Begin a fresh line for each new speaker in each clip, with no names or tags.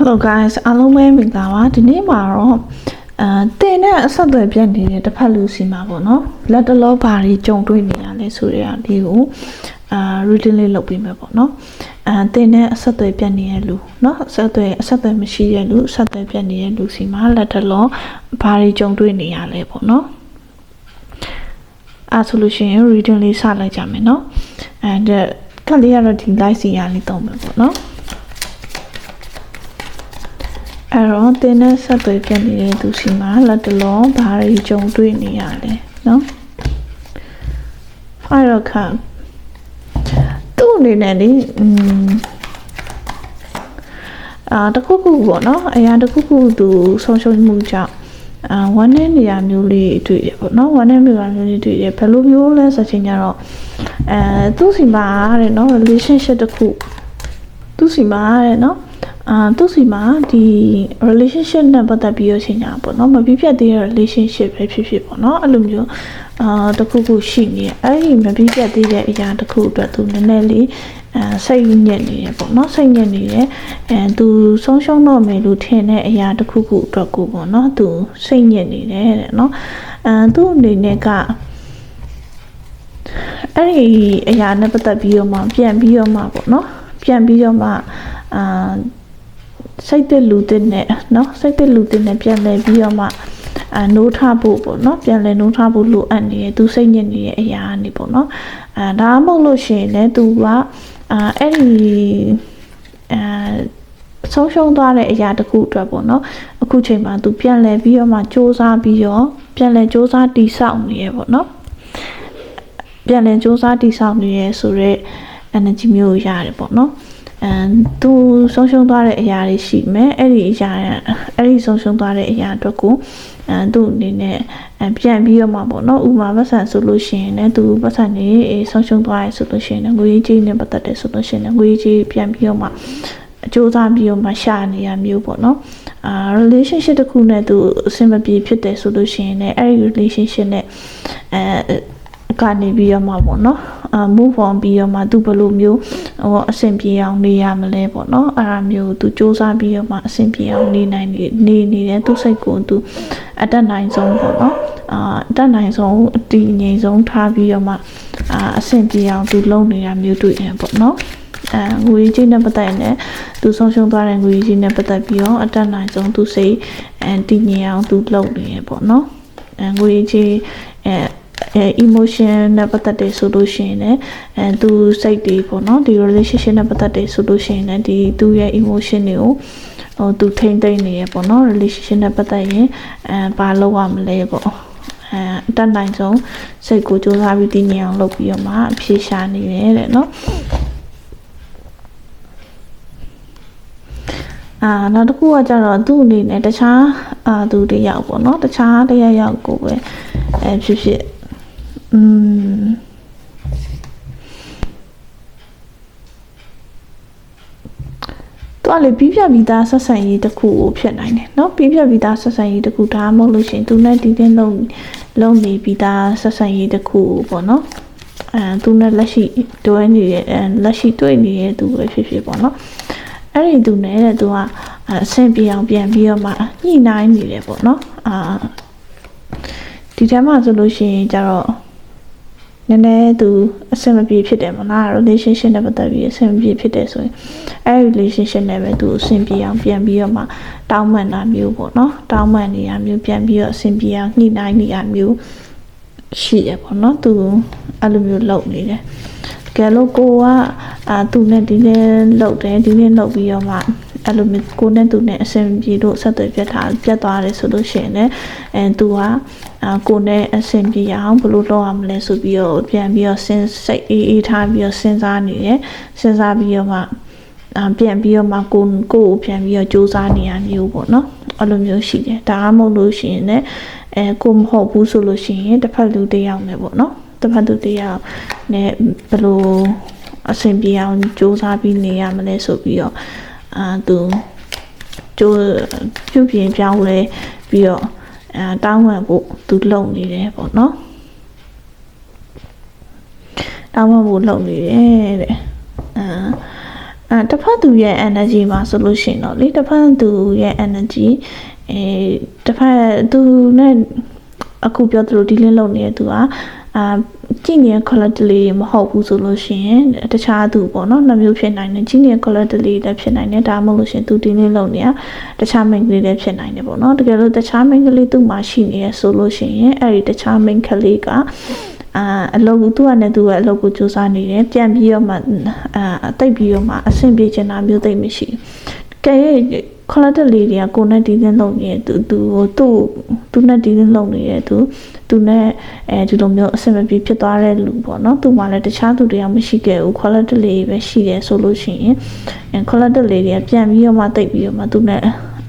Hello guys အားလုံးပဲမင်္ဂလာပါဒီနေ့မှာတော့အဲတင်နဲ့အဆက်အသွယ်ပြတ်နေတဲ့တစ်ဖက်လူစီမှာပေါ့နော်လက်တလောဘာတွေကြုံတွေ့နေရလဲဆိုတဲ့အလေးကိုအာ reading လေးလုပ်ပေးမယ်ပေါ့နော်အဲတင်နဲ့အဆက်အသွယ်ပြတ်နေတဲ့လူနော်အဆက်အသွယ်အဆက်အသွယ်မရှိတဲ့လူအဆက်အသွယ်ပြတ်နေတဲ့လူစီမှာလက်တလောဘာတွေကြုံတွေ့နေရလဲပေါ့နော်အဲဆိုလို့ရှိရင် reading လေးစလိုက်ကြမယ်နော်အဲကလေးကတော့ဒီ live စီရလေးတောင်းမယ်ပေါ့နော် အဲ့တော့တင်းနဲ့ဆက်သွယ်ပြနေတဲ့သူစီမှာလက်တလုံးဘာတွေကြုံတွေ့နေရလဲနော်အဲ့တော့ခါသူ့အနေနဲ့လေอืมအာတခုခုပေါ့နော်အရာတခုခုသူဆုံးရှုံးမှုကြောင့်အာဝမ်းနဲ့နေရာမျိုးလေးတွေ့ရပေါ့နော်ဝမ်းနဲ့နေရာမျိုးလေးတွေ့ရဘယ်လိုမျိုးလဲဆိုချင်ကြတော့အဲသူ့စီမှာတဲ့နော် relationship တခုသူ့စီမှာတဲ့နော် အာသူ့စီမှာဒီ relationship နဲ့ပတ်သက်ပြီးရချင်ကြပေါ့နော်မပြည့်ပြတ်သေးတဲ့ relationship ပဲဖြစ်ဖြစ်ပေါ့နော်အဲ့လိုမျိုးအာတခုခုရှိနေတယ်အဲ့ဒီမပြည့်ပြတ်သေးတဲ့အရာတခုအတွက်သူနည်းနည်းလေးအဲစိတ်ညစ်နေတယ်ပေါ့နော်စိတ်ညစ်နေတယ်အဲသူဆုံးရှုံးတော့မယ်လို့ထင်တဲ့အရာတခုခုအတွက်ကိုပေါ့နော်သူစိတ်ညစ်နေတယ်တဲ့နော်အဲသူ့အနေနဲ့ကအဲ့ဒီအရာနဲ့ပတ်သက်ပြီးတော့မှပြန်ပြီးတော့မှပေါ့နော်ပြန်ပြီးတော့မှအာ စိတ်သက်လူတဲ့နဲ့เนาะစိတ်သက်လူတဲ့နဲ့ပြန်လဲပြီးတော့မှအာနိုးထဖို့ပေါ့เนาะပြန်လဲနိုးထဖို့လိုအပ်နေတယ်သူစိတ်ညစ်နေတဲ့အရာကနေပေါ့เนาะအာဒါမှမဟုတ်လို့ရှိရင်လည်းသူကအာအဲ့ဒီအာဆုံးရှုံးသွားတဲ့အရာတခုအတွက်ပေါ့နော်အခုချိန်မှာသူပြန်လဲပြီးတော့မှစ조사ပြီးတော့ပြန်လဲစ조사တိဆောက်နေရပေါ့နော်ပြန်လဲစ조사တိဆောက်နေရဆိုတော့ energy မျိုးကိုရတယ်ပေါ့နော် အဲသူဆုံးရှုံးသွားတဲ့အရာတွေရှိမယ်အဲ့ဒီအရာအဲ့ဒီဆုံးရှုံးသွားတဲ့အရာအတွက်ကိုအဲသူ့အနေနဲ့အပြန်ပြီးတော့မှပေါ့နော်ဥမာပတ်စံဆိုလို့ရှိရင်လည်းသူပတ်စံနေဆုံးရှုံးသွားရဆိုလို့ရှိရင်လည်းငွေကြီးနဲ့ပတ်သက်တယ်ဆိုလို့ရှိရင်လည်းငွေကြီးပြန်ပြီးတော့မှအကျိုးစားပြီးတော့မှရှာနေရမျိုးပေါ့နော်အာ relationship တစ်ခုနဲ့သူအဆင်မပြေဖြစ်တယ်ဆိုလို့ရှိရင်လည်းအဲ့ဒီ relationship နဲ့အဲ ကနေပြီးတော့မှပေါ့နော်အာ move on ပြီးတော့မှသူဘယ်လိုမျိုးဟောအဆင်ပြေအောင်နေရမလဲပေါ့နော်အဲ့ဒါမျိုးသူစူးစမ်းပြီးတော့မှအဆင်ပြေအောင်နေနိုင်နေနေနေတဲ့သူစိတ်ကိုသူအတက်နိုင်ဆုံးပေါ့နော်အာအတက်နိုင်ဆုံးအတည်ငြိမ်ဆုံးထားပြီးတော့မှအာအဆင်ပြေအောင်သူလုပ်နေတာမျိုးတွေ့ရင်ပေါ့နော်အဲငွေကြီးနဲ့ပတ်သက်ရင်သူဆုံးရှုံးသွားတဲ့ငွေကြီးနဲ့ပတ်သက်ပြီးတော့အတက်နိုင်ဆုံးသူစိတ်အဲတည်ငြိမ်အောင်သူလုပ်နေရပေါ့နော်အဲငွေကြီး အဲအဲ emotion နဲ့ပတ်သက်တယ်ဆိုလို့ရှိရင်လည်းအဲသူစိတ်တွေပေါ့နော်ဒီ relationship နဲ့ပတ်သက်တယ်ဆိုလို့ရှိရင်လည်းဒီသူရဲ့ emotion တွေကိုဟိုသူထိမ့်သိမ့်နေရပေါ့နော် relationship နဲ့ပတ်သက်ရင်အဲဘာလုပ်ရမလဲပေါ့အဲအတတ်နိုင်ဆုံးစိတ်ကိုစူးစမ်းပြီးတည်ငြိမ်အောင်လုပ်ပြီးတော့မှအဖြေရှာနေတယ်တဲ့နော်အာနောက်တစ်ခုကကြတော့သူ့အနေနဲ့တခြားအာသူတယောက်ပေါ့နော်တခြားတယောက်ယောက်ကိုပဲအဲဖြစ်ဖြစ် อืมတော့လေပြီးပြပြီးသားဆက်ဆံရေးတစ်ခုကိုဖြစ်နိုင်တယ်เนาะပြီးပြပြီးသားဆက်ဆံရေးတစ်ခုဒါမှမဟုတ်လို့ရှိရင်သူနဲ့ဒီတင်းလုံးလုံးနေပြီးသားဆက်ဆံရေးတစ်ခုပေါ့เนาะအဲသူနဲ့လက်ရှိတွဲနေတဲ့လက်ရှိတွေ့နေတဲ့သူပဲဖြစ်ဖြစ်ပေါ့เนาะအဲ့ဒီသူနဲ့တဲ့သူကအဆင်ပြေအောင်ပြန်ပြီးတော့မှညှိနှိုင်းနေတယ်ပေါ့เนาะအာဒီထဲမှာဆိုလို့ရှိရင်ကျတော့ နည်းနည်းသူအဆင်မပြေဖြစ်တယ်မလား relationship နဲ့ပတ်သက်ပြီးအဆင်မပြေဖြစ်တယ်ဆိုရင်အဲ့ relationship နဲ့ပဲသူအဆင်ပြေအောင်ပြန်ပြီးတော့မှတောင်းပန်တာမျိုးပေါ့နော်တောင်းပန်နေရမျိုးပြန်ပြီးတော့အဆင်ပြေအောင်ညှိနှိုင်းနေရမျိုးရှိရပေါ့နော်သူအဲ့လိုမျိုးလုပ်နေတယ်တကယ်လို့ကိုကအာသူနဲ့ဒီနေ့လုပ်တယ်ဒီနေ့လုပ်ပြီးတော့မှ အဲ့လိုမျိုးကိုနဲ့သူနဲ့အဆင်ပြေလို့ဆက်သွယ်ပြတ်တာပြတ်သွားတယ်ဆိုလို့ရှိရင်လည်းအဲသူကအာကိုနဲ့အဆင်ပြေအောင်ဘယ်လိုလုပ်ရမလဲဆိုပြီးတော့ပြန်ပြီးတော့စဉ်းစိတ်အေးအေးထားပြီးတော့စဉ်းစားနေတယ်စဉ်းစားပြီးတော့မှအာပြန်ပြီးတော့မှကိုကိုကိုပြန်ပြီးတော့စူးစမ်းနေရမျိုးပေါ့နော်အဲ့လိုမျိုးရှိတယ်ဒါမှမဟုတ်လို့ရှိရင်လည်းအဲကိုမဟုတ်ဘူးဆိုလို့ရှိရင်တစ်ဖက်လူတစ်ယောက်နဲ့ပေါ့နော်တစ်ဖက်လူတစ်ယောက်နဲ့ဘယ်လိုအဆင်ပြေအောင်စူးစမ်းပြီးနေရမလဲဆိုပြီးတော့ အာသူကျိုးပြုတ်ပြင်ပြောင်းလဲပြီးတော့အဲတောင်းပန်ဖို့သူလုံနေတယ်ပေါ့နော်တောင်းပန်ဖို့လုံနေတယ်တဲ့အဲအဲတစ်ဖက်သူရဲ့ energy မှာဆိုလို့ရှိရင်တော့လေတစ်ဖက်သူရဲ့ energy အဲတစ်ဖက်သူနဲ့အခုပြောသလိုဒီလင်းလုပ်နေတဲ့သူကအာ ကြည့်နေတဲ့ quality လေးတွေမဟုတ်ဘူးဆိုလို့ရှိရင်တခြားသူပေါ့နော်နှစ်မျိုးဖြစ်နိုင်တယ်ကြည့်နေတဲ့ quality လေးလည်းဖြစ်နိုင်တယ်ဒါမှမဟုတ်လို့ရှိရင်သူဒီလင်းလုပ်နေတာတခြား main ကလေးလည်းဖြစ်နိုင်တယ်ပေါ့နော်တကယ်လို့တခြား main ကလေးသူ့မှာရှိနေရဆိုလို့ရှိရင်အဲ့ဒီတခြား main ကလေးကအာအလုပ်ကိုသူကနဲ့သူကအလုပ်ကိုစူးစမ်းနေတယ်ပြန်ပြီးတော့မှအာတိတ်ပြီးတော့မှအဆင်ပြေချင်တာမျိုးတိတ်မရှိဘူးကဲရဲ့ ခလတ်တလေးတွေကကိုနဲ့ဒီလင်းလုံနေတယ်သူသူဟိုသူ့သူနဲ့ဒီလင်းလုံနေတယ်သူသူနဲ့အဲဒီလိုမျိုးအဆင်မပြေဖြစ်သွားတဲ့လူပေါ့နော်သူမှလည်းတခြားသူတွေကမရှိခဲ့ဘူးခလတ်တလေးပဲရှိတယ်ဆိုလို့ရှိရင်အဲခလတ်တလေးတွေကပြန်ပြီးတော့မှတိတ်ပြီးတော့မှသူနဲ့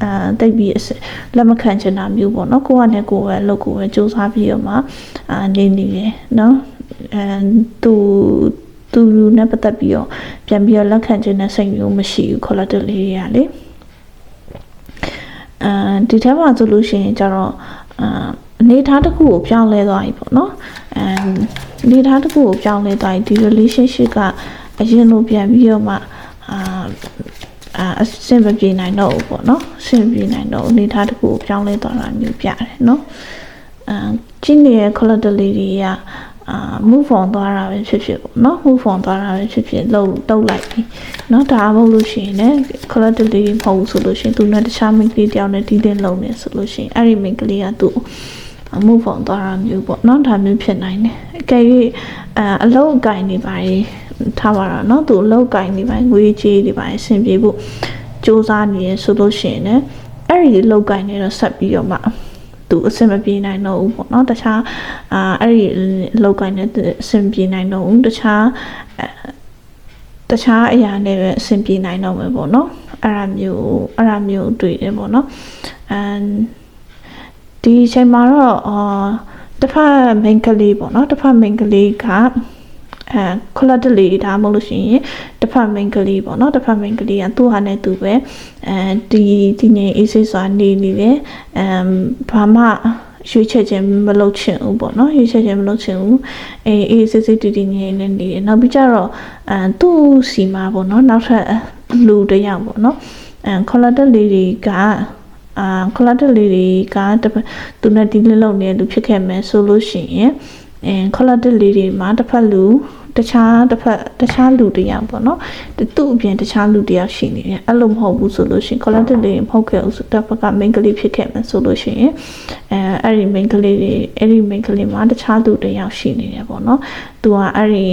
အာတိတ်ပြီးအစလက်မခံချင်တာမျိုးပေါ့နော်ကိုကနဲ့ကိုပဲအလုပ်ကိုပဲစူးစမ်းပြီးတော့မှအာနေနေတယ်နော်အဲသူသူနဲ့ပတ်သက်ပြီးတော့ပြန်ပြီးတော့လက်ခံချင်တဲ့စိတ်မျိုးမရှိဘူးခေါ်လာတဲ့လေးတွေကလေ အဲဒီထဲမှာဆိုလို့ရှိရင်ကျတော့အာအနေထားတစ်ခုကိုပြောင်းလဲသွားပြီပေါ့နော်အဲအနေထားတစ်ခုကိုပြောင်းလဲသွားပြီဒီ relationship ကအရင်လိုပြန်ပြီးတော့မှအာအာအဆင်မပြေနိုင်တော့ဘူးပေါ့နော်အဆင်ပြေနိုင်တော့အနေထားတစ်ခုကိုပြောင်းလဲသွားတာမျိုးပြတယ်နော်အာချင်းနေတဲ့ color လေးတွေက အာ move on သွားတာပဲဖြစ်ဖြစ်ပေါ့နော် move on သွားတာပဲဖြစ်ဖြစ်လှုပ်တုပ်လိုက်ပြီနော်ဒါမှမဟုတ်လို့ရှိရင်လည်း collectively မဟုတ်ဘူးဆိုလို့ရှိရင်သူနဲ့တခြားမိန်းကလေးတယောက်နဲ့ဒီတင်လုံနေဆိုလို့ရှိရင်အဲ့ဒီမိန်းကလေးကသူ့ move on သွားတာမျိုးပေါ့နော်ဒါမျိုးဖြစ်နိုင်တယ်အကယ်၍အအလုတ်အကင်နေပါရင်ထားပါတော့နော်သူအလုတ်အကင်နေပါရင်ငွေကြေးနေပါရင်ရှင်ပြေဖို့စ조사နေရဆိုလို့ရှိရင်လည်းအဲ့ဒီအလုတ်အကင်နေတော့ဆက်ပြီးတော့မှ သူအဆင်မပြေနိုင်တော့ဘူးပေါ့နော်တခြားအာအဲ့ဒီလောက်ကိုင်းနဲ့အဆင်ပြေနိုင်တော့ဘူးတခြားတခြားအရာနဲ့ပဲအဆင်ပြေနိုင်တော့မယ်ပေါ့နော်အဲ့ဒါမျိုးအဲ့ဒါမျိုးတွေ့တယ်ပေါ့နော်အမ်ဒီအချိန်မှာတော့အာတစ်ဖက် main ကလေးပေါ့နော်တစ်ဖက် main ကလေးက အဲခလတ်တလေးဒါမှမဟုတ်လို့ရှိရင်တစ်ဖက် main ကလေးပေါ့နော်တစ်ဖက် main ကလေးကသူ့ဟာနဲ့သူပဲအဲဒီဒီနေအေးဆေးစွာနေနေတယ်အမ်ဘာမှရွှေချက်ချင်းမလုပ်ချင်ဘူးပေါ့နော်ရွှေချက်ချင်းမလုပ်ချင်ဘူးအေးအေးစစ်စစ်တီတီနေနေနေတယ်နောက်ပြီးကြတော့အဲသူ့စီမှာပေါ့နော်နောက်ထပ်လူတစ်ယောက်ပေါ့နော်အဲခလတ်တလေးတွေကအာခလာတက်လေးတွေကသူနဲ့ဒီလလုံးနေလူဖြစ်ခဲ့မယ်ဆိုလို့ရှိရင်အဲခလာတက်လေးတွေမှာတစ်ဖက်လူ တခြားတစ်ဖက်တခြားလူတယောက်ပေါ့နော်သူ့အပြင်တခြားလူတယောက်ရှိနေတယ်အဲ့လိုမဟုတ်ဘူးဆိုလို့ရှိရင် collective လေးမဟုတ်ခဲ့ဘူးဆိုတော့ဘက်က main ကလေးဖြစ်ခဲ့မယ်ဆိုလို့ရှိရင်အဲအဲ့ဒီ main ကလေးတွေအဲ့ဒီ main ကလေးမှာတခြားလူတယောက်ရှိနေတယ်ပေါ့နော်သူကအဲ့ဒီ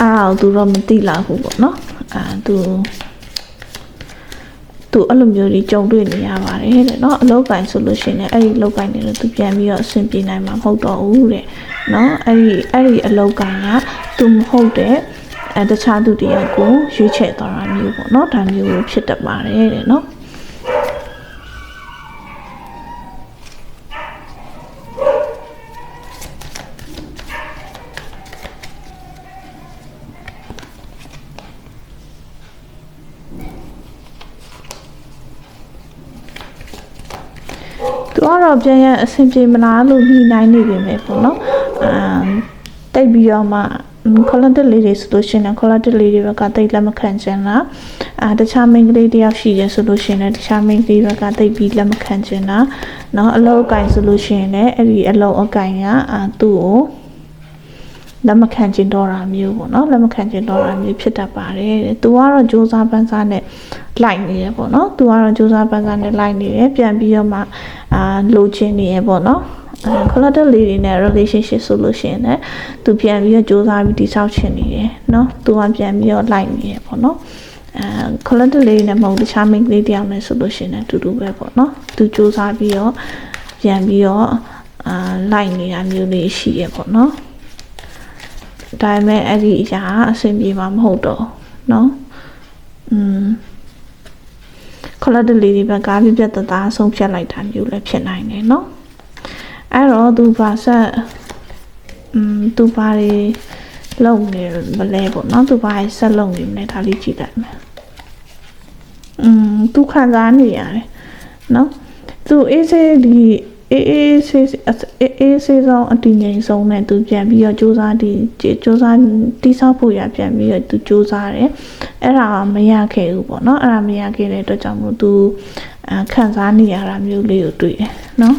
အဲ့ဒါကိုသူတော့မသိလာဘူးပေါ့နော်အာသူ သူအဲ့လိုမျိုးကြီးကြုံတွေ့နေရပါတယ်တဲ့เนาะအလောက်ကင်ဆိုလို့ရှိရင်လည်းအဲ့ဒီအလောက်ကင်တွေလည်းသူပြန်ပြီးတော့အဆင်ပြေနိုင်မှာမဟုတ်တော့ဘူးတဲ့เนาะအဲ့ဒီအဲ့ဒီအလောက်ကင်ကသူမဟုတ်တဲ့အဲတခြားသူတရားကိုရွေးချယ်သွားတာမျိုးပေါ့เนาะဒါမျိုးဖြစ်တတ်ပါတယ်တဲ့เนาะ ပြန်ရအဆင်ပြေမလားလို့ညှိနှိုင်းနေပြီပဲပေါ့နော်အာတိတ်ပြီးတော့မှခလတ်တက်လေးတွေဆိုလို့ရှိရင်ခလတ်တက်လေးတွေဘက်ကတိတ်လက်မခံချင်လားအာတခြားမိန်းကလေးတယောက်ရှိတယ်ဆိုလို့ရှိရင်တခြားမိန်းကလေးဘက်ကတိတ်ပြီးလက်မခံချင်လားเนาะအလောက်အကင်ဆိုလို့ရှိရင်လည်းအဲ့ဒီအလောက်အကင်ကအာသူ့ကို လက်မခံချင်တော့တာမျိုးပေါ့နော်လက်မခံချင်တော့တာမျိုးဖြစ်တတ်ပါတယ်တဲ့သူကတော့စူးစမ်းပန်းစားနဲ့လိုက်နေရပေါ့နော်သူကတော့စူးစမ်းပန်းစားနဲ့လိုက်နေတယ်ပြန်ပြီးတော့မှအာလိုချင်နေရပေါ့နော်အဲခလတ်တက်လေးတွေနဲ့ relationship ဆိုလို့ရှိရင်လည်းသူပြန်ပြီးတော့စူးစမ်းပြီးတိဆောက်ချင်နေတယ်နော်သူကပြန်ပြီးတော့လိုက်နေရပေါ့နော်အဲခလတ်တက်လေးနဲ့မဟုတ်တခြားမိန်းကလေးတယောက်နဲ့ဆိုလို့ရှိရင်လည်းအတူတူပဲပေါ့နော်သူစူးစမ်းပြီးတော့ပြန်ပြီးတော့အာလိုက်နေတာမျိုးလေးရှိရပေါ့နော် ဒါပေမဲ့အဲ့ဒီအရာအဆင်ပြေမှာမဟုတ်တော့เนาะอืมခလတ်တလေးတွေပဲကားပြပြတသားဆုံးဖြတ်လိုက်တာမျိုးလည်းဖြစ်နိုင်တယ်เนาะအဲ့တော့သူပါဆက်อืมသူပါတွေလုံနေမလဲပေါ့เนาะသူပါဆက်လုံနေမလဲဒါလေးကြည့်လိုက်မယ်อืมသူခံစားနေရတယ်เนาะသူအေးစေးဒီ အေးအေးဆေးအေးအေးဆေးဆုံးအတည်ငြိမ်ဆုံးနဲ့သူပြန်ပြီးတော့စူးစမ်းတည်စူးစမ်းတိဆောက်ဖို့ရပြန်ပြီးတော့သူစူးစမ်းတယ်အဲ့ဒါကမရခဲ့ဘူးပေါ့နော်အဲ့ဒါမရခဲ့တဲ့အတွက်ကြောင့်မို့သူအခံစားနေရတာမျိုးလေးကိုတွေ့တယ်နော်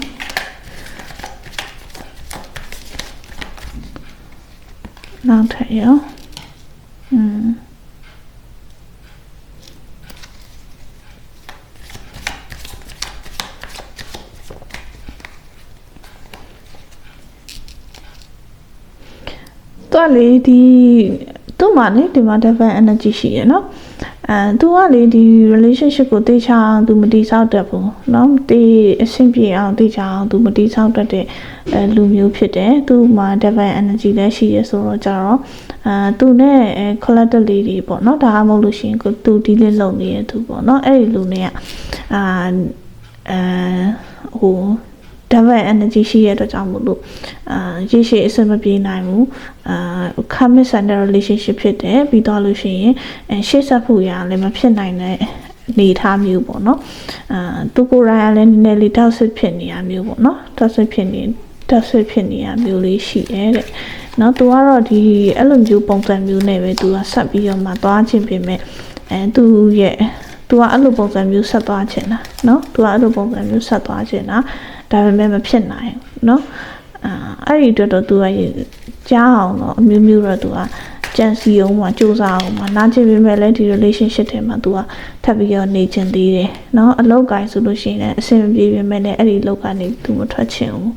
နောက်ထပ်ရောอืมတော့ လေဒီသူ့မှာလေဒီမှာ divine energy ရှိရနော်အဲသူကလေဒီ relationship ကိုတေချာအောင်သူမတိဆောက်တတ်ဘူးเนาะတေအဆင်ပြေအောင်တေချာအောင်သူမတိဆောက်တတ်တဲ့အဲလူမျိုးဖြစ်တယ်သူ့မှာ divine energy လည်းရှိရဆိုတော့ကြတော့အာသူနဲ့အဲ collective လေးတွေပေါ့เนาะဒါမှမဟုတ်လို့ရှိရင်ကိုသူဒီလေးလုံနေတဲ့သူပေါ့เนาะအဲ့ဒီလူနဲ့အာအဲဟို double energy ရှိရတဲ့အတွက်ကြောင့်မို့လို့အာရေရှည်အဆင်မပြေနိုင်ဘူးအာ commit center relationship ဖြစ်တယ်ပြီးတော့လို့ရှိရင်အဲရှေ့ဆက်ဖို့ရလည်းမဖြစ်နိုင်တဲ့နေထားမျိုးပေါ့နော်အာသူကိုယ်တိုင်ကလည်းနည်းနည်းလေးတောက်ဆွဖြစ်နေရမျိုးပေါ့နော်တောက်ဆွဖြစ်နေတောက်ဆွဖြစ်နေရမျိုးလေးရှိတယ်တဲ့နော်သူကတော့ဒီအဲ့လိုမျိုးပုံစံမျိုးနဲ့ပဲသူကဆက်ပြီးတော့မှသွားခြင်းပြင်မဲ့အဲသူရဲ့သူကအဲ့လိုပုံစံမျိုးဆက်သွားခြင်းလားเนาะသူကအဲ့လိုပုံစံမျိုးဆက်သွားခြင်းလား ဒါပေမဲ့မဖြစ်နိုင်ဘူးเนาะအာအဲ့ဒီအတွက်တော့ तू ကကြားအောင်တော့အမျိုးမျိုးတော့ तू ကကြံစီအောင်မှာစူးစမ်းအောင်မှာနားကျင်ပေမဲ့လည်းဒီ relationship ထဲမှာ तू ကထပ်ပြီးတော့နေချင်သေးတယ်เนาะအလောက်ကိုင်းဆိုလို့ရှိရင်လည်းအဆင်မပြေပေမဲ့လည်းအဲ့ဒီလောက်ကနေ तू မထွက်ချင်ဘူး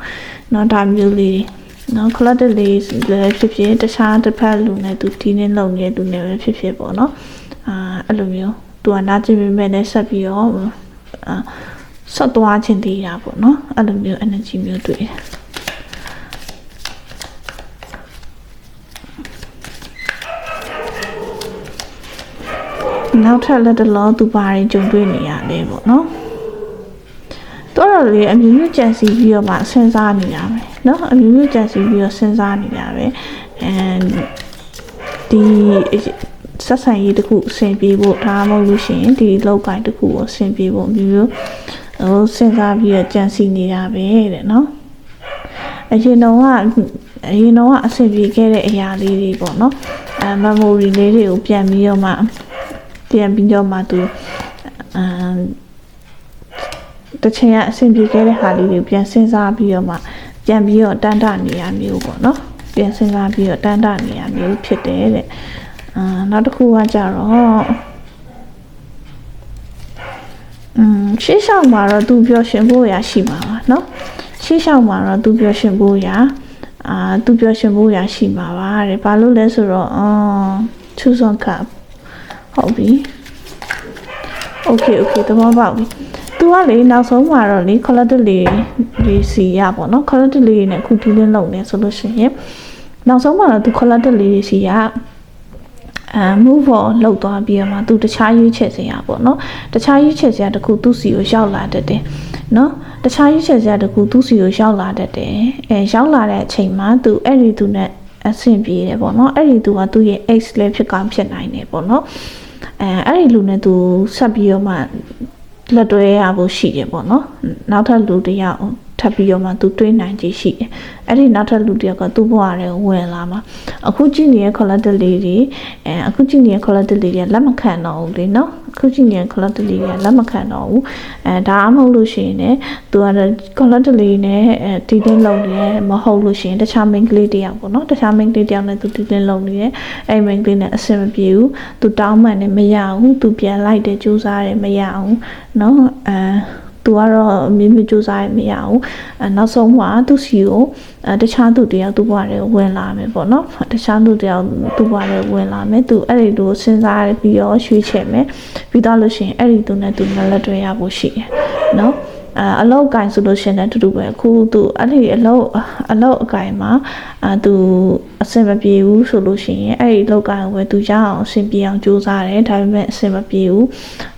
เนาะဒါမျိုးလေးနော် collective လေးလည်းဖြစ်ဖြစ်တခြားတစ်ဖက်လူနဲ့သူတီးနေလုံနေတဲ့သူနဲ့ပဲဖြစ်ဖြစ်ပေါ့နော်အာအဲ့လိုမျိုးသူကနာကျင်ပေမဲ့လည်းဆက်ပြီးတော့အာ ဆက်သွားခြင်းသေးတာပေါ့နော်အဲ့လိုမျိုး energy မျိုးတွေ့တယ်နောက်ထပ်လက်တလုံးသူပါရင်ဂျုံတွေ့နေရတယ်ပေါ့နော်တော်တော်လေးအမျိုးမျိုးကြံစီပြီးတော့မှစဉ်းစားနေရမယ်နော်အမျိုးမျိုးကြံစီပြီးတော့စဉ်းစားနေရပဲအဲဒီဆက်ဆံရေးတစ်ခုအဆင်ပြေဖို့ဒါမှမဟုတ်လို့ရှိရင်ဒီလောက်ကင်တစ်ခုကိုအဆင်ပြေဖို့အမျိုးမျိုး ဟိုစဉ်းစားပြီးတော့ကြံစီနေတာပဲတဲ့နော်အရင်တော့ကအရင်တော့အဆင်ပြေခဲ့တဲ့အရာလေးတွေပေါ့နော်အဲ memory လေးတွေကိုပြန်ပြီးတော့မှပြန်ပြီးတော့မှသူအမ်တချင်ကအဆင်ပြေခဲ့တဲ့ဟာလေးတွေပြန်စဉ်းစားပြီးတော့မှပြန်ပြီးတော့တန်တနေရမျိုးပေါ့နော်ပြန်စဉ်းစားပြီးတော့တန်တနေရမျိုးဖြစ်တယ်တဲ့အာနောက်တစ်ခုကကြတော့ อืมရှေ့လျှောက်မှာတော့သူပျော်ရွှင်ဖို့ရရှိမှာပါเนาะရှေ့လျှောက်မှာတော့သူပျော်ရွှင်ဖို့ရအာသူပျော်ရွှင်ဖို့ရရှိမှာပါတဲ့ဘာလို့လဲဆိုတော့အော်ချူစွန်ကပ်ဟုတ်ပြီ okay okay သဘောပေါက်ပြီသူကလေနောက်ဆုံးမှာတော့လေ collective လေးလေးစီရပေါ့နော် collective လေးနဲ့အခုဒီလင်းလုံးနေဆိုလို့ရှိရင်နောက်ဆုံးမှာတော့သူ collective လေးစီရ အာ move on လောက်သွားပြီးတော့မှသူတခြားရွေးချယ်စရာပေါ့နော်တခြားရွေးချယ်စရာတခုသူ့စီကိုရောက်လာတတ်တယ်နော်တခြားရွေးချယ်စရာတခုသူ့စီကိုရောက်လာတတ်တယ်အဲရောက်လာတဲ့အချိန်မှာသူအဲ့ဒီသူနဲ့အဆင်ပြေတယ်ပေါ့နော်အဲ့ဒီသူကသူ့ရဲ့ ex လည်းဖြစ်ကောင်းဖြစ်နိုင်တယ်ပေါ့နော်အဲအဲ့ဒီလူနဲ့သူဆက်ပြီးတော့မှလက်တွဲရဖို့ရှိတယ်ပေါ့နော်နောက်ထပ်လူတစ်ယောက် ထပ်ပြီးတော့မှသူတွေးနိုင်ခြင်းရှိတယ်အဲ့ဒီနောက်ထပ်လူတစ်ယောက်ကသူ့ဘဝထဲဝင်လာမှာအခုကြည့်နေတဲ့ collective လေးတွေအဲအခုကြည့်နေတဲ့ collective လေးတွေလက်မခံတော့ဘူးလေနော်အခုကြည့်နေတဲ့ collective လေးတွေလက်မခံတော့ဘူးအဲဒါအမဟုတ်လို့ရှိရင်လည်းသူက collective လေးနဲ့အဲတီးတင်းလုံးနေတယ်မဟုတ်လို့ရှိရင်တခြား main ကလေးတစ်ယောက်ပေါ့နော်တခြား main ကလေးတစ်ယောက်နဲ့သူတီးတင်းလုံးနေတယ်အဲ့ main ကလေးနဲ့အဆင်မပြေဘူးသူတောင်းမှန်တယ်မရဘူးသူပြန်လိုက်တယ်ကြိုးစားတယ်မရအောင်နော်အဲ သူကတော့မြင်းမြကြိုးစားရမရအောင်အဲနောက်ဆုံးမှာသူ့စီကိုအဲတခြားသူတယောက်သူ့ဘဝထဲဝင်လာမယ်ပေါ့နော်တခြားသူတယောက်သူ့ဘဝထဲဝင်လာမယ်သူအဲ့ဒီလိုစဉ်းစားပြီးတော့ရွှေ့ချယ်မယ်ပြီးတော့လို့ရှိရင်အဲ့ဒီသူနဲ့သူနဲ့လက်တွဲရဖို့ရှိတယ်နော် အအလောက်ကင်ဆိုလို့ရှိရင်လည်းအတူတူပဲအခုသူအဲ့ဒီအလောက်အလောက်အကင်မှာအသူအဆင်မပြေဘူးဆိုလို့ရှိရင်အဲ့ဒီအလောက်ကင်ကိုပဲသူရအောင်အဆင်ပြေအောင်ကြိုးစားတယ်ဒါပေမဲ့အဆင်မပြေဘူး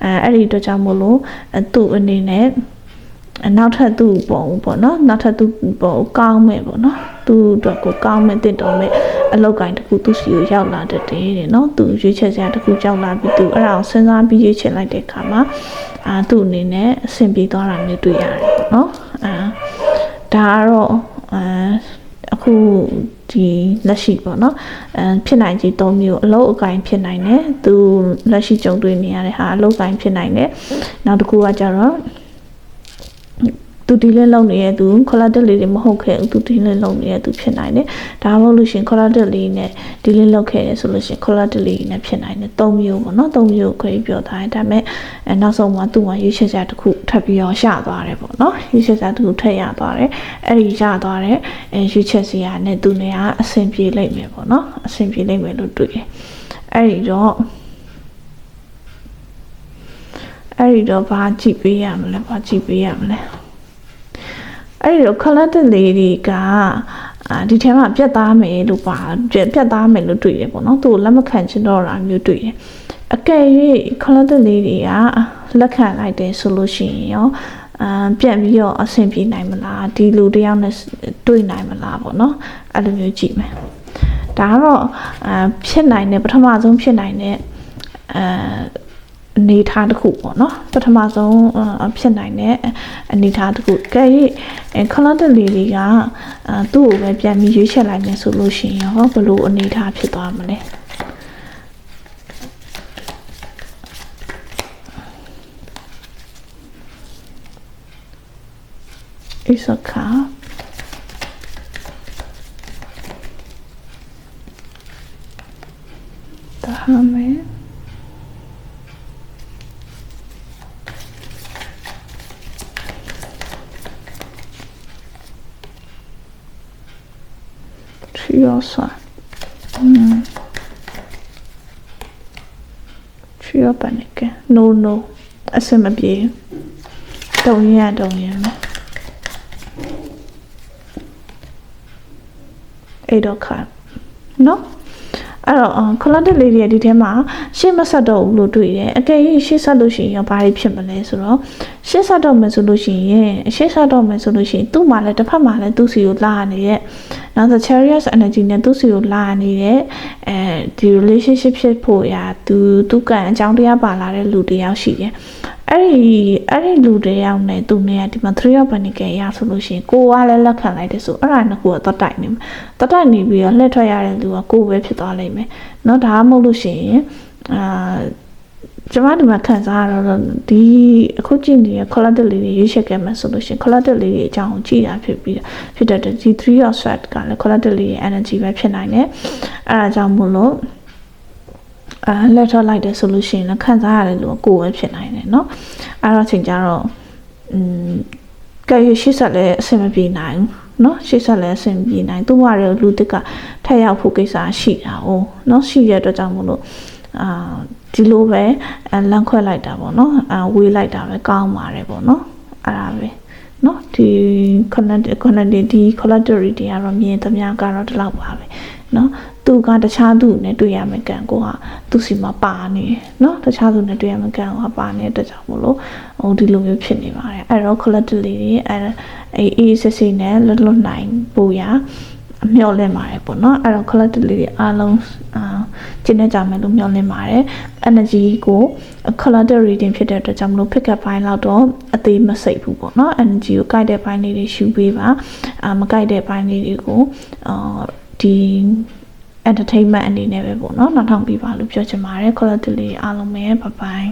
အဲအဲ့ဒီအတွက်ကြောင့်မို့လို့သူ့အနေနဲ့နောက်ထပ်သူ့ပုံပေါ့နော်နောက်ထပ်သူ့ပုံကောင်းမဲ့ပေါ့နော်သူ့အတွက်ကိုကောင်းမဲ့တင့်တော်မဲ့အလောက်ကင်တစ်ခုသူ့စီကိုရောက်လာတတ်တယ်တဲ့နော်သူရွေးချယ်စရာတစ်ခုကြောက်လာပြီးသူအဲ့ဒါကိုစဉ်းစားပြီးရွေးချယ်လိုက်တဲ့အခါမှာ အာသူ့အနေနဲ့အဆင်ပြေသွားတာမျိုးတွေ့ရတယ်ပေါ့နော်အာဒါကတော့အဲအခုဒီလက်ရှိပေါ့နော်အဲဖြစ်နိုင်ကြီး၃မျိုးအလုတ်အကင်ဖြစ်နိုင်တယ်သူလက်ရှိကြုံတွေ့နေရတဲ့ဟာအလုတ်အကင်ဖြစ်နိုင်တယ်နောက်တစ်ခုကကြတော့ သူဒီလေးလုံနေတဲ့သူခလာတက်လေးတွေမဟုတ်ခဲ့ဘူးသူဒီလေးလုံနေတဲ့သူဖြစ်နိုင်တယ်ဒါမှမဟုတ်လို့ရှရင်ခလာတက်လေးနဲ့ဒီလေးလုံခဲ့တယ်ဆိုလို့ရှရင်ခလာတက်လေးနဲ့ဖြစ်နိုင်တယ်၃မျိုးပေါ့နော်၃မျိုးကိုခွဲပြောထားတယ်ဒါပေမဲ့အဲနောက်ဆုံးမှာသူ့မှာရွေးချယ်ချက်တစ်ခုထပ်ပြီးတော့ရသွားတယ်ပေါ့နော်ရွေးချယ်ချက်တစ်ခုထပ်ရသွားတယ်အဲ့ဒီရသွားတဲ့အဲရွေးချယ်စရာနဲ့သူနဲ့ကအဆင်ပြေလိမ့်မယ်ပေါ့နော်အဆင်ပြေလိမ့်မယ်လို့တွေ့တယ်အဲ့ဒီတော့အဲ့ဒီတော့ဘာကြည့်ပေးရမလဲဘာကြည့်ပေးရမလဲ အဲ့ဒီတော့ color တက်လေးတွေကအာဒီထဲမှာပြတ်သားမယ်လို့ပါပြတ်ပြတ်သားမယ်လို့တွေ့ရပေါ့နော်သူ့ကိုလက်မခံချင်တော့တာမျိုးတွေ့တယ်အကယ်၍ color တက်လေးတွေကလက်ခံလိုက်တယ်ဆိုလို့ရှိရင်ရောအာပြန်ပြီးတော့အဆင်ပြေနိုင်မလားဒီလူတယောက်နဲ့တွေ့နိုင်မလားပေါ့နော်အဲ့လိုမျိုးကြည့်မယ်ဒါကတော့အာဖြစ်နိုင်တဲ့ပထမဆုံးဖြစ်နိုင်တဲ့အာ အနေထားတစ်ခုပေါ့နော်ပထမဆုံးအဖြစ်နိုင်တဲ့အနေထားတစ်ခုကဲ၍ခလတ်တလီလေးကအာသူ့ကိုပဲပြန်ပြီးရွေးချယ်လိုက်မယ်ဆိုလို့ရှိရင်ဟောဘလို့အနေထားဖြစ်သွားမလဲအစ်စ ကာ Dame. Triosa. Mm. Trio panic. No, no. အဆင်မပြေတုံရတုံရမယ်အဲ့တော့ခါနော်အဲ့တော့ခလ တ်တက်လေးတွေဒီထဲမှာရှေ့မဆက်တော့ဘူးလို့တွေ့တယ်အကယ်၍ရှေ့ဆက်လို့ရှိရင်ဘာတွေဖြစ်မလဲဆိုတော့ရှေ့ဆက်တော့မယ်ဆိုလို့ရှိရင်ရှေ့ဆက်တော့မယ်ဆိုလို့ရှိရင်သူ့မှာလည်းတစ်ဖက်မှာလည်းသူ့စီကိုလာနေတဲ့နောက် Chariot energy နဲ့သူ့စီကိုလာနေတဲ့အဲဒီ relationship ဖြစ်ဖို့ရာသူသူကံအကြောင်းတရားပါလာတဲ့လူတယောက်ရှိတယ် အဲ့ဒီအဲ့ဒီလူတယောက်နဲ့သူနဲ့ဒီမှာ3 of pentacle ရဆိုလို့ရှိရင်ကိုကလည်းလက်ခံလိုက်တယ်ဆိုအဲ့ဒါနှစ်ခုကတော့တိုက်နေမှာတတိုက်နေပြီးတော့လှည့်ထွက်ရတဲ့လူကကိုပဲဖြစ်သွားလိမ့်မယ်เนาะဒါမှမဟုတ်လို့ရှိရင်အာကျမဒီမှာခံစားရတော့ဒီအခုကြည့်နေတဲ့ collateral လေးတွေရွေးချယ်ခဲ့မှဆိုလို့ရှိရင် collateral လေးတွေအကြောင်းကြည့်ta ဖြစ်ပြီးဖြစ်တဲ့ဒီ3 of sweat ကလည်း collateral လေးရဲ့ energy ပဲဖြစ်နိုင်တယ်အဲ့ဒါကြောင့်မို့လို့ အာလက်ထောက်လိုက်တယ်ဆိုလို့ရှိရင်လည်းခံစားရတယ်လို့ကိုယ်ပဲဖြစ်နိုင်တယ်เนาะအဲ့တော့ချိန်ကြတော့อืมကဲရရှိဆက်လည်းအဆင်မပြေနိုင်ဘူးเนาะရှိဆက်လည်းအဆင်ပြေနိုင်သူ့ဘာတွေလူတစ်ကထက်ရောက်ဖို့ကိစ္စရှိတာ哦เนาะရှိရတဲ့အတွက်ကြောင့်မို့လို့အာဒီလိုပဲလမ်းခွဲလိုက်တာပေါ့เนาะအာဝေးလိုက်တာပဲကောင်းပါတယ်ပေါ့เนาะအဲ့ဒါပဲเนาะဒီ connect connect ဒီ collateral တွေကတော့မြင်သမျှကတော့ဒီလောက်ပါပဲ နော်သူကတခြားသူနဲ့တွေ့ရမယ်ကံကိုဟာသူစီမှာပါနေနော်တခြားသူနဲ့တွေ့ရမယ်ကံကိုဟာပါနေတဲ့ကြောင့်မလို့ဟိုဒီလိုမျိုးဖြစ်နေပါတယ်အဲ့တော့ collectively အဲ့အေးအေးစစ်စစ်နဲ့လွတ်လွတ်နိုင်ပို့ရအမျှော်လင့်ပါတယ်ပေါ့နော်အဲ့တော့ collectively တွေအားလုံးအာကျင့်နေကြမယ်လို့မျှော်လင့်ပါတယ် energy ကို collective reading ဖြစ်တဲ့အတွက်ကြောင့်မလို့ pick up ဘိုင်းလောက်တော့အသေးမစိတ်ဘူးပေါ့နော် energy ကိုကြိုက်တဲ့ဘိုင်းလေးတွေရှူပေးပါအာမကြိုက်တဲ့ဘိုင်းလေးတွေကိုအာ ဒီ entertainment အနေနဲ့ပဲပေါ့နော်နောက်ထောင်ပြပါလို့ပြောချင်ပါတယ် collective လေးအားလုံးပဲ bye bye